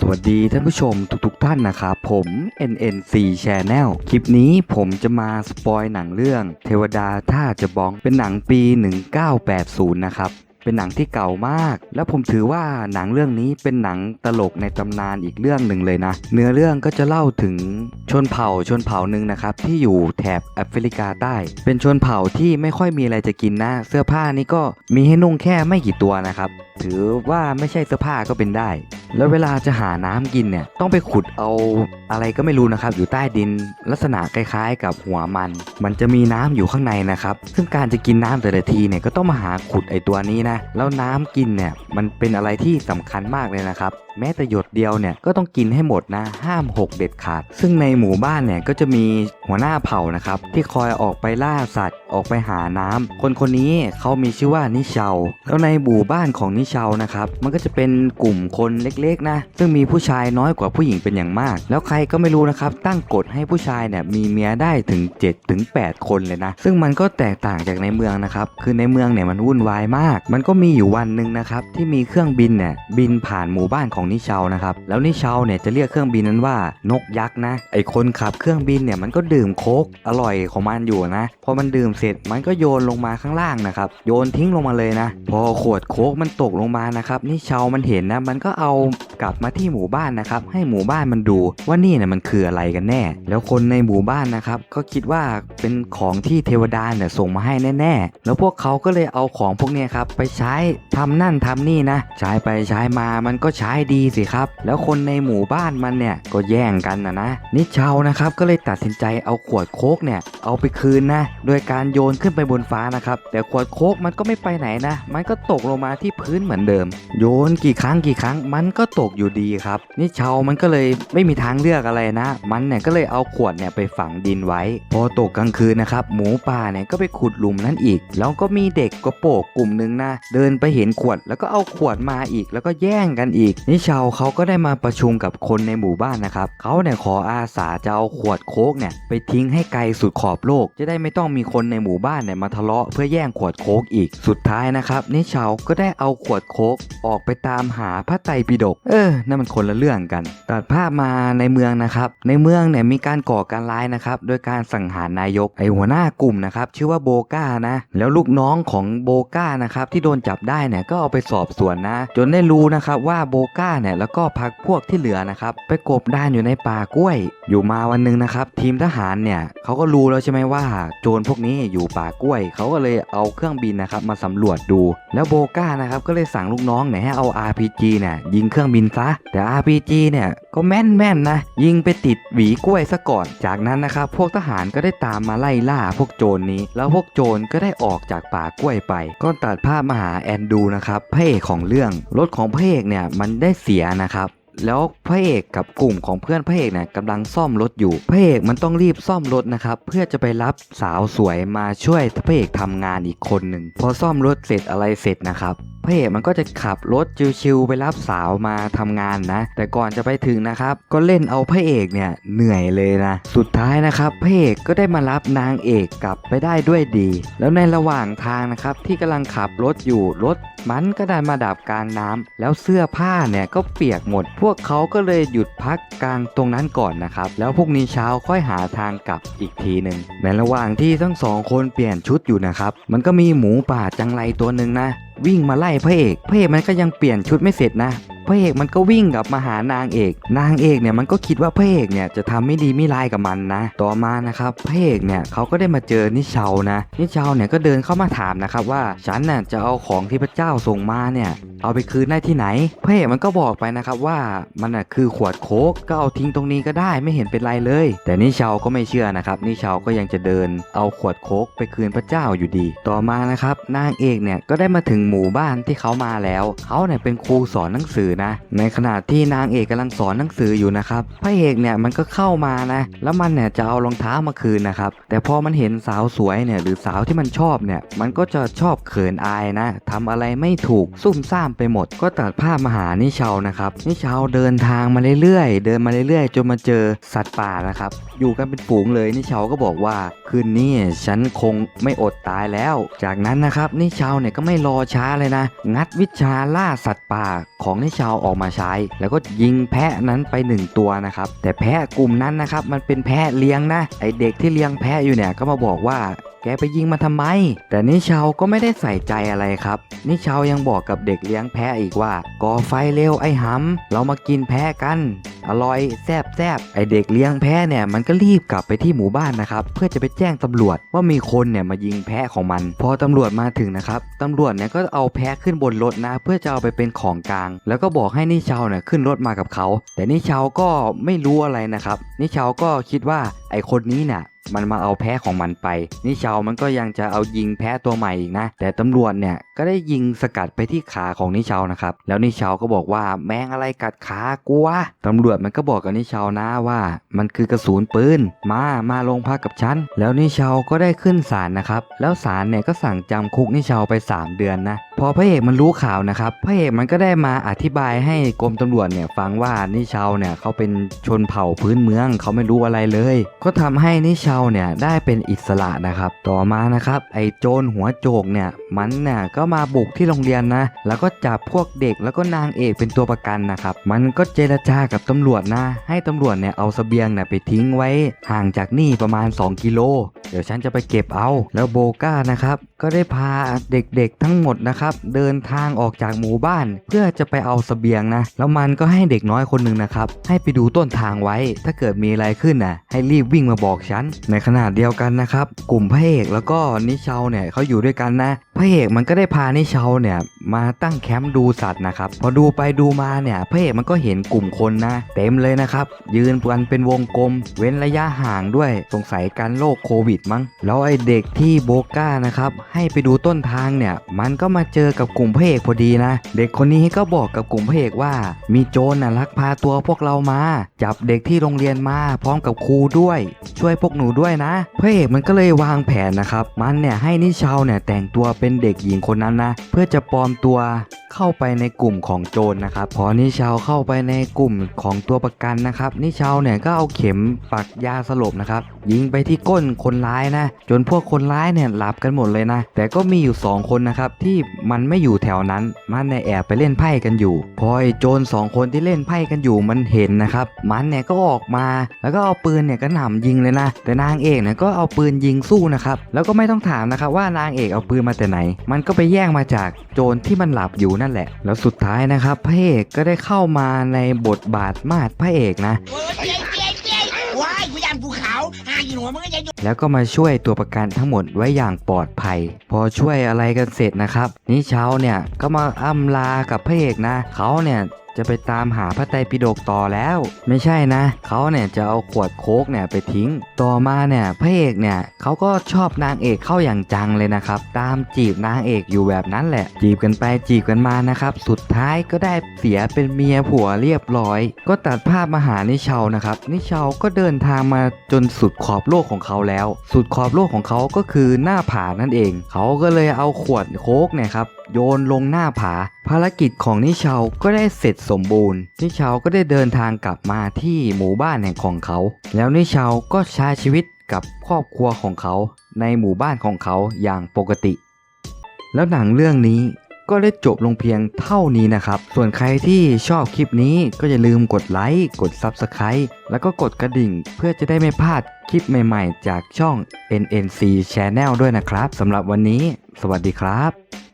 สวัสดีท่านผู้ชมทุกๆทท่านนะครับผม NNC Channel คลิปนี้ผมจะมาสปอยหนังเรื่อง เทวดาท่าจะบองเป็นหนังปี 1980 นะครับ เป็นหนังที่เก่ามาก และผมถือว่าหนังเรื่องนี้เป็นหนังตลกในตำนานอีกเรื่องหนึ่งเลยนะ เนื้อเรื่องก็จะเล่าถึงชนเผ่าชนเผ่าหนึ่งนะครับ ที่อยู่แถบแอฟริกาใต้ เป็นชนเผ่าที่ไม่ค่อยมีอะไรจะกินนะ เสื้อผ้านี่ก็มีให้นุ่งแค่ไม่กี่ตัวนะครับถือว่าไม่ใช่เสื้อผ้าก็เป็นได้ แล้วเวลาจะหาน้ำกินเนี่ย ต้องไปขุดเอาอะไรก็ไม่รู้นะครับ อยู่ใต้ดินลักษณะคล้าย ๆ กับหัวมัน มันจะมีน้ำอยู่ข้างในนะครับ ซึ่งการจะกินน้ำแต่ละทีเนี่ยก็ต้องมาหาขุดไอตัวนี้นะ แล้วน้ำกินเนี่ยมันเป็นอะไรที่สำคัญมากเลยนะครับ แม้แต่หยดเดียวเนี่ยก็ต้องกินให้หมดนะห้ามหกเด็ดขาด ซึ่งในหมู่บ้านเนี่ยก็จะมีหัวหน้าเผ่านะครับที่คอยออกไปล่าสัตว์ ออกไปหาน้ำคนคนนี้เขามีชื่อว่านิเชาแล้วในหมู่บ้านของนิเชานะครับมันก็จะเป็นกลุ่มคนเล็กๆนะซึ่งมีผู้ชายน้อยกว่าผู้หญิงเป็นอย่างมาก แล้วใครก็ไม่รู้นะครับตั้งกฎให้ผู้ชายเนี่ยมีเมียได้ถึง7ถึง8คนเลยนะซึ่งมันก็แตกต่างจากในเมืองนะครับคือในเมืองเนี่ยมันวุ่นวายมาก มันก็มีอยู่วันหนึ่งนะครับที่มีเครื่องบินเนี่ยบินผ่านหมู่บ้านของนิเชานะครับ แล้วนิเชาเนี่ยจะเรียกเครื่องบินนั้นว่านกยักษ์นะ ไอคนขับเครื่องบินเนี่ยมันก็ดื่มโคกอร่อยของมันอยู่นะ พอมันดื่มเสร็จมันก็โยนลงมาข้างล่างนะครับ โยนทิ้งลงมาเลยนะ พอขวดโคกมันตกลงมานะครับนิเชามันเห็นนะ มันก็เอา กลับมาที่หมู่บ้านนะครับ ให้หมู่บ้านมันดูว่านี่เนี่ยมันคืออะไรกันแน่ แล้วคนในหมู่บ้านนะครับ ก็คิดว่าเป็นของที่เทวดาเนี่ยส่งมาให้แน่ๆ แล้วพวกเขาก็เลยเอาของพวกนี้ครับไปใช้ทำนั่นทำนี่นะ ใช้ไปใช้มามันก็ใช้ดีสิครับ แล้วคนในหมู่บ้านมันเนี่ยก็แย่งกันนะนะนิเชานะครับก็เลยตัดสินใจเอาขวดโค้กเนี่ยเอาไปคืนนะ โดยการโยนขึ้นไปบนฟ้านะครับ แต่ขวดโค้กมันก็ไม่ไปไหนนะ มันก็ตกลงมาที่พื้นเหมือนเดิม โยนกี่ครั้งกี่ครั้งมันก็ตกอยู่ดีครับนิเชาวมันก็เลยไม่มีทางเลือกอะไรนะ มันเนี่ยก็เลยเอาขวดเนี่ยไปฝังดินไว้ พอตกกลางคืนนะครับหมูป่าเนี่ยก็ไปขุดหลุมนั้นอีก แล้วก็มีเด็กกระโปรงกลุ่มหนึ่งนะเดินไปเห็นขวดแล้วก็เอาขวดมาอีก แล้วก็แย่งกันอีกนิเชาวเขาก็ได้มาประชุมกับคนในหมู่บ้านนะครับเขาเนี่ยขออาสาจะเอาขวดโค้กเนี่ยไปทิ้งให้ไกลสุดขอบโลก จะได้ไม่ต้องมีคนในหมู่บ้านเนี่ยมาทะเลาะเพื่อแย่งขวดโค้กอีกสุดท้ายนะครับนิเชาวก็ได้เอาขวดโค้กออกไปตามหาพระไตรปิฎกเออ นั่นมันคนละเรื่องกัน ตัดภาพมาในเมืองนะครับ ในเมืองเนี่ยมีการก่อการร้ายนะครับ โดยการสังหารนายก ไอหัวหน้ากลุ่มนะครับ ชื่อว่าโบก้านะ แล้วลูกน้องของโบก้านะครับที่โดนจับได้เนี่ยก็เอาไปสอบสวนนะ จนได้รู้นะครับว่าโบก้าเนี่ยแล้วก็พักพวกที่เหลือนะครับ ไปกบดานอยู่ในป่ากล้วยอยู่มาวันหนึ่งนะครับทีมทหารเนี่ยเขาก็รู้แล้วใช่ไหมว่า โจรพวกนี้อยู่ป่ากล้วย เขาก็เลยเอาเครื่องบินนะครับมาสำรวจดู แล้วโบก้านะครับก็เลยสั่งลูกน้องเนี่ยให้เอา RPG เนี่ยยิงเครื่องบินซะแต่ RPG เนี่ยก็แม่นแม่นนะยิงไปติดหวีกล้วยซะก่อน จากนั้นนะครับพวกทหารก็ได้ตามมาไล่ล่าพวกโจรนนี้ แล้วพวกโจรก็ได้ออกจากป่ากล้วยไป ก็ตัดภาพมาหาแอนดูนะครับพระเอกของเรื่องรถของพระเอกเนี่ยมันได้เสียนะครับ แล้วพระเอกกับกลุ่มของเพื่อนพระเอกเนี่ยกำลังซ่อมรถอยู่ พระเอกมันต้องรีบซ่อมรถนะครับ เพื่อจะไปรับสาวสวยมาช่วยพระเอกทำงานอีกคนหนึ่งพอซ่อมรถเสร็จอะไรเสร็จนะครับ พระเอกมันก็จะขับรถชิวๆไปรับสาวมาทำงานนะ แต่ก่อนจะไปถึงนะครับ ก็เล่นเอาพระเอกเนี่ยเหนื่อยเลยนะ สุดท้ายนะครับพระเอกก็ได้มารับนางเอกกลับไปได้ด้วยดี แล้วในระหว่างทางนะครับที่กำลังขับรถอยู่รถมันก็ได้มาดับกลางน้ำแล้วเสื้อผ้าเนี่ยก็เปียกหมด พวกเขาก็เลยหยุดพักกลางตรงนั้นก่อนนะครับ แล้วพรุ่งนี้เช้าค่อยหาทางกลับอีกทีหนึ่งในระหว่างที่ทั้งสองคนเปลี่ยนชุดอยู่นะครับ มันก็มีหมูป่าจังไรตัวหนึ่งนะ วิ่งมาไล่พระเอกพระเอกมันก็ยังเปลี่ยนชุดไม่เสร็จนะพระเอกมันก็วิ่งกลับมาหานางเอก นางเอกเนี่ยมันก็คิดว่าพระเอกเนี่ยจะทำไม่ดีไม่ร้ายกับมันนะ ต่อมานะครับพระเอกเนี่ยเขาก็ได้มาเจอนิเชานะ นิเชาเนี่ยก็เดินเข้ามาถามนะครับว่าฉันน่ะจะเอาของที่พระเจ้าส่งมาเนี่ย เอาไปคืนได้ที่ไหนพระเอกมันก็บอกไปนะครับว่ามันน่ะคือขวดโค้กก็เอาทิ้งตรงนี้ก็ได้ไม่เห็นเป็นไรเลย แต่นิเชาก็ไม่เชื่อนะครับนิเชาก็ยังจะเดินเอาขวดโค้กไปคืนพระเจ้าอยู่ดี ต่อมานะครับนางเอกเนี่ยก็ได้มาถึงหมู่บ้านที่เขามาแล้วเขาเนี่ยเป็นครูสอนหนังสือนะ ในขณะที่นางเอกกำลังสอนหนังสืออยู่นะครับพระเอกเนี่ยมันก็เข้ามานะ แล้วมันเนี่ยจะเอารองเท้ามาคืนนะครับแต่พอมันเห็นสาวสวยเนี่ยหรือสาวที่มันชอบเนี่ยมันก็จะชอบเขินอายนะทำอะไรไม่ถูกซุ่มซ่ามไปหมด ก็ตัดภาพมาหานิชาวนะครับนิชาวเดินทางมาเรื่อยๆ เดินมาเรื่อยๆ จนมาเจอสัตว์ป่านะครับ อยู่กันเป็นฝูงเลยนิชาวก็บอกว่าคืนนี้ฉันคงไม่อดตายแล้ว จากนั้นนะครับนิชาวเนี่ยก็ไม่รอช้าเลยนะ งัดวิชาล่าสัตว์ป่าของนิชาวออกมาใช้ แล้วก็ยิงแพะนั้นไปหนึ่งตัวนะครับแต่แพะกลุ่มนั้นนะครับมันเป็นแพะเลี้ยงนะไอเด็กที่เลี้ยงแพะอยู่เนี่ยก็มาบอกว่า แกไปยิงมาทำไม แต่นิชาวก็ไม่ได้ใส่ใจอะไรครับ นิชาวยังบอกกับเด็กเลี้ยงแพะอีกว่า ก่อไฟเร็วไอ้หำเรามากินแพะกัน อร่อยแซบแซบไอเด็กเลี้ยงแพะเนี่ยมันก็รีบกลับไปที่หมู่บ้านนะครับ เพื่อจะไปแจ้งตำรวจว่ามีคนเนี่ยมายิงแพะของมัน พอตำรวจมาถึงนะครับตำรวจเนี่ยก็เอาแพะขึ้นบนรถนะ เพื่อจะเอาไปเป็นของกลาง แล้วก็บอกให้นิชาวเนี่ยขึ้นรถมากับเขา แต่นิชาวก็ไม่รู้อะไรนะครับนิชาวก็คิดว่าไอคนนี้เนี่ย มันมาเอาแพะของมันไปนิชาวมันก็ยังจะเอายิงแพะตัวใหม่อีกนะ แต่ตำรวจเนี่ยก็ได้ยิงสกัดไปที่ขาของนิชาวนะครับ แล้วนิชาวก็บอกว่าแมงอะไรกัดขากูวะตำรวจมันก็บอกกับนิชาวนะว่า มันคือกระสุนปืน มามาลงพักกับฉัน แล้วนิชาวก็ได้ขึ้นศาลนะครับ แล้วศาลเนี่ยก็สั่งจำคุกนิชาวไป 3 เดือนนะพอพระเอกมันรู้ข่าวนะครับ พระเอกมันก็ได้มาอธิบายให้กรมตำรวจเนี่ยฟังว่านิชาวเนี่ยเขาเป็นชนเผ่าพื้นเมืองเขาไม่รู้อะไรเลย ก็ทำให้นิชาวเนี่ยได้เป็นอิสระนะครับ ต่อมานะครับ ไอ้โจรหัวโจกเนี่ยมันเนี่ยก็มาบุกที่โรงเรียนนะ แล้วก็จับพวกเด็กแล้วก็นางเอกเป็นตัวประกันนะครับ มันก็เจรจากับตำรวจนะ ให้ตำรวจเนี่ยเอาเสบียงเนี่ยไปทิ้งไว้ห่างจากนี่ประมาณ 2 กิโล เดี๋ยวฉันจะไปเก็บเอา แล้วโบก้านะครับ ก็ได้พาเด็กๆทั้งหมดนะครับ เดินทางออกจากหมู่บ้าน เพื่อจะไปเอาเสบียงนะ แล้วมันก็ให้เด็กน้อยคนหนึ่งนะครับ ให้ไปดูต้นทางไว้ ถ้าเกิดมีอะไรขึ้นน่ะ ให้รีบวิ่งมาบอกฉัน ในขณะเดียวกันนะครับ กลุ่มพระเอกแล้วก็นิชาวเนี่ยเขาอยู่ด้วยกันนะ พระเอกมันก็ได้พานิชาวเนี่ยมาตั้งแคมป์ดูสัตว์นะครับ พอดูไปดูมาเนี่ยพระเอกมันก็เห็นกลุ่มคนนะ เต็มเลยนะครับ ยืนกันเป็นวงกลม เว้นระยะห่างด้วย สงสัยการโรคโควิดมั้ง แล้วไอเด็กที่โบก้านะครับให้ไปดูต้นทางเนี่ย มันก็มาเจอกับกลุ่มพระเอกพอดีนะ เด็กคนนี้ก็บอกกับกลุ่มพระเอกว่า มีโจรน่ะลักพาตัวพวกเรามา จับเด็กที่โรงเรียนมาพร้อมกับครูด้วย ช่วยพวกหนูด้วยนะ พระเอกมันก็เลยวางแผนนะครับ มันเนี่ยให้นิชาวเนี่ยแต่งตัวเป็นเด็กหญิงคนนั้นนะ เพื่อจะปลอมตัวเข้าไปในกลุ่มของโจรนะครับ พอนิชาวเข้าไปในกลุ่มของตัวประกันนะครับ นิชาวเนี่ยก็เอาเข็มปักยาสลบนะครับ ยิงไปที่ก้นคนร้ายนะ จนพวกคนร้ายเนี่ยหลับกันหมดเลยนะแต่ก็มีอยู่ 2 คนนะครับที่มันไม่อยู่แถวนั้นมันเนี่ยแอบไปเล่นไพ่กันอยู่ พอไอ้โจรสองคนที่เล่นไพ่กันอยู่มันเห็นนะครับมันเนี่ยก็ออกมา แล้วก็เอาปืนเนี่ยก็หน่ำยิงเลยนะ แต่นางเอกเนี่ยก็เอาปืนยิงสู้นะครับแล้วก็ไม่ต้องถามนะครับว่านางเอกเอาปืนมาแต่ไหน มันก็ไปแย่งมาจากโจรที่มันหลับอยู่นั่นแหละ แล้วสุดท้ายนะครับพระเอกก็ได้เข้ามาในบทบาทมาดพระเอกนะ ยานภูเขาหากินหัวมึงก็จะแล้วก็มาช่วยตัวประกันทั้งหมดไว้อย่างปลอดภัย พอช่วยอะไรกันเสร็จนะครับนิเช้าเนี่ยก็มาอำลากับพระเอกนะ เขาเนี่ย จะไปตามหาพระไตรปิฎกต่อแล้ว ไม่ใช่นะเขาเนี่ยจะเอาขวดโค้กเนี่ยไปทิ้ง ต่อมาเนี่ยพระเอกเนี่ยเขาก็ชอบนางเอกเข้าอย่างจังเลยนะครับ ตามจีบนางเอกอยู่แบบนั้นแหละ จีบกันไปจีบกันมานะครับ สุดท้ายก็ได้เสียเป็นเมียผัวเรียบร้อย ก็ตัดภาพมาหานิเชานะครับ นิเชาก็เดินทางมาจนสุดขอบโลกของเขาแล้ว สุดขอบโลกของเขาก็คือหน้าผานั่นเอง เขาก็เลยเอาขวดโค้กเนี่ยครับโยนลงหน้าผา ภารกิจของนิชาวก็ได้เสร็จสมบูรณ์ นิชาวก็ได้เดินทางกลับมาที่หมู่บ้านแห่งของเขา แล้วนิชาวก็ใช้ชีวิตกับครอบครัวของเขา ในหมู่บ้านของเขาอย่างปกติ แล้วหนังเรื่องนี้ก็ได้จบลงเพียงเท่านี้นะครับ ส่วนใครที่ชอบคลิปนี้ก็อย่าลืมกดไลค์ กด Subscribe แล้วก็กดกระดิ่งเพื่อจะได้ไม่พลาดคลิปใหม่ๆ จากช่อง NNC Channel ด้วยนะครับสำหรับวันนี้ สวัสดีครับ